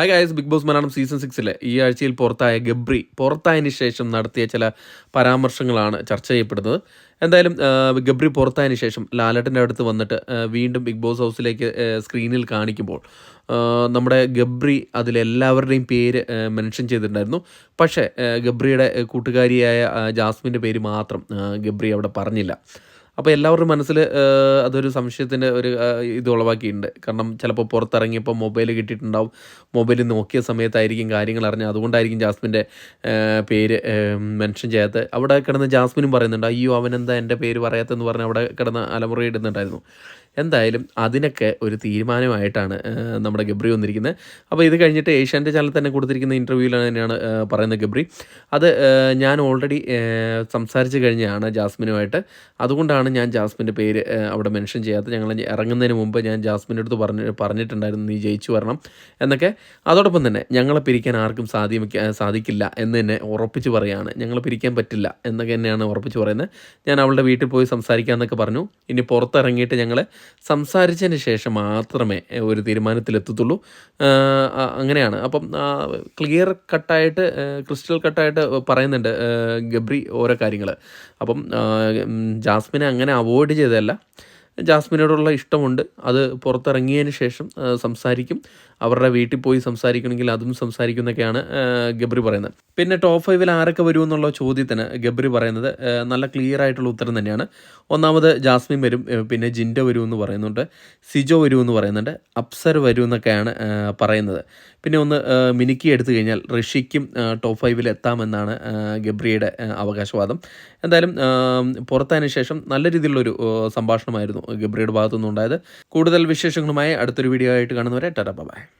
Hi guys Bigg Boss Malayalam season സിക്സിലെ ഈ ആഴ്ചയിൽ പുറത്തായ ഗബ്രി പുറത്തായതിന് ശേഷം നടത്തിയ ചില പരാമർശങ്ങളാണ് ചർച്ച ചെയ്യപ്പെടുന്നത്. എന്തായാലും ഗബ്രി പുറത്തായതിന് ശേഷം ലാലേട്ടന്റെ അടുത്ത് വന്നിട്ട് വീണ്ടും ബിഗ് ബോസ് ഹൗസിലേക്ക് സ്ക്രീനിൽ കാണിക്കുമ്പോൾ നമ്മുടെ ഗബ്രി അതിലെല്ലാവരുടെയും പേര് മെൻഷൻ ചെയ്തിട്ടുണ്ടായിരുന്നു. പക്ഷേ ഗബ്രിയുടെ കൂട്ടുകാരിയായ ജാസ്മിന്റെ പേര് മാത്രം ഗബ്രി അവിടെ പറഞ്ഞില്ല. അപ്പോൾ എല്ലാവരുടെ മനസ്സിൽ അതൊരു സംശയത്തിന്റെ ഒരു ഇത് ഉളവാക്കിയിട്ടുണ്ട്. കാരണം ചിലപ്പോൾ പുറത്തിറങ്ങിയപ്പോൾ മൊബൈൽ കിട്ടിയിട്ടുണ്ടാവും. മൊബൈൽ നോക്കിയ സമയത്തായിരിക്കും കാര്യങ്ങൾ അറിഞ്ഞത്. അതുകൊണ്ടായിരിക്കും ജാസ്മിന്റെ പേര് മെൻഷൻ ചെയ്യാത്ത അവിടെ കിടന്ന് ജാസ്മിനും പറയുന്നുണ്ട് അയ്യോ അവനെന്താ എന്റെ പേര് പറയാത്തെന്ന് പറഞ്ഞ് അവിടെ കിടന്ന് അലമുറയിടുന്നുണ്ടായിരുന്നു. എന്തായാലും അതിനൊക്കെ ഒരു തീരുമാനമായിട്ടാണ് നമ്മുടെ ഗബ്രി വന്നിരിക്കുന്നത്. അപ്പോൾ ഇത് കഴിഞ്ഞിട്ട് ഏഷ്യാന്റെ ചാനൽ തന്നെ കൊടുത്തിരിക്കുന്ന ഇന്റർവ്യൂവിൽ തന്നെയാണ് പറയുന്നത് ഗബ്രി. അത് ഞാൻ ഓൾറെഡി സംസാരിച്ച് കഴിഞ്ഞാണ് ജാസ്മിനുമായിട്ട്. അതുകൊണ്ടാണ് ഞാൻ ജാസ്മിന്റെ പേര് അവിടെ മെൻഷൻ ചെയ്യാത്തത്. ഞങ്ങൾ ഇറങ്ങുന്നതിന് മുമ്പ് ഞാൻ ജാസ്മിന്റെ അടുത്ത് പറഞ്ഞ് പറഞ്ഞിട്ടുണ്ടായിരുന്നു നീ ജയിച്ചു വരണം എന്നൊക്കെ. അതോടൊപ്പം തന്നെ ഞങ്ങളെ പിരിക്കാൻ ആർക്കും സാധിക്ക സാധിക്കില്ല എന്ന് തന്നെ ഉറപ്പിച്ച് പറയുകയാണ് ഞങ്ങളെ പിരിക്കാൻ പറ്റില്ല എന്നൊക്കെ തന്നെയാണ് ഉറപ്പിച്ച് പറയുന്നത്. ഞാൻ അവളുടെ വീട്ടിൽ പോയി സംസാരിക്കാമെന്നൊക്കെ പറഞ്ഞു. ഇനി പുറത്തിറങ്ങിയിട്ട് ഞങ്ങൾ സംസാരിച്ചതിന് ശേഷം മാത്രമേ ഒരു തീരുമാനത്തിലെത്തത്തുള്ളൂ. ആഹ്, അങ്ങനെയാണ്. അപ്പം ക്ലിയർ കട്ടായിട്ട് ക്രിസ്റ്റൽ കട്ടായിട്ട് പറയുന്നുണ്ട് ഗബ്രി ഓരോ കാര്യങ്ങൾ അപ്പം ജാസ്മിനെ അങ്ങനെ അവോയ്ഡ് ചെയ്തതല്ല. ജാസ്മിനോടുള്ള ഇഷ്ടമുണ്ട്. അത് പുറത്തിറങ്ങിയതിന് ശേഷം സംസാരിക്കും. അവരുടെ വീട്ടിൽ പോയി സംസാരിക്കണമെങ്കിൽ അതും സംസാരിക്കും എന്നൊക്കെയാണ് ആ, ഗബ്രി പറയുന്നത്. പിന്നെ ടോപ്പ് ഫൈവിൽ ആരൊക്കെ വരും എന്നുള്ള ചോദ്യത്തിന് ഗബ്രി പറയുന്നത് നല്ല ക്ലിയർ ആയിട്ടുള്ള ഉത്തരം തന്നെയാണ്. ഒന്നാമത് ജാസ്മിൻ വരും പിന്നെ ജിൻഡ വരും എന്ന് പറയുന്നുണ്ട്. സിജോ വരും എന്ന് പറയുന്നുണ്ട്. അപ്സർ വരും എന്നൊക്കെയാണ് പറയുന്നത്. പിന്നെ ഒന്ന് മിനുക്കി എടുത്തു കഴിഞ്ഞാൽ ഋഷിക്കും ടോപ്പ് ഫൈവിൽ എത്താമെന്നാണ് ഗബ്രിയുടെ അവകാശവാദം. എന്തായാലും പുറത്തതിന് ശേഷം നല്ല രീതിയിലുള്ളൊരു സംഭാഷണമായിരുന്നു. ഗബ്രിയുടെ ഭാഗത്തുനിന്നുണ്ടായത്. കൂടുതൽ വിശേഷങ്ങളുമായി അടുത്തൊരു വീഡിയോ ആയിട്ട് കാണുന്നവരെ ടാറ്റ ബൈ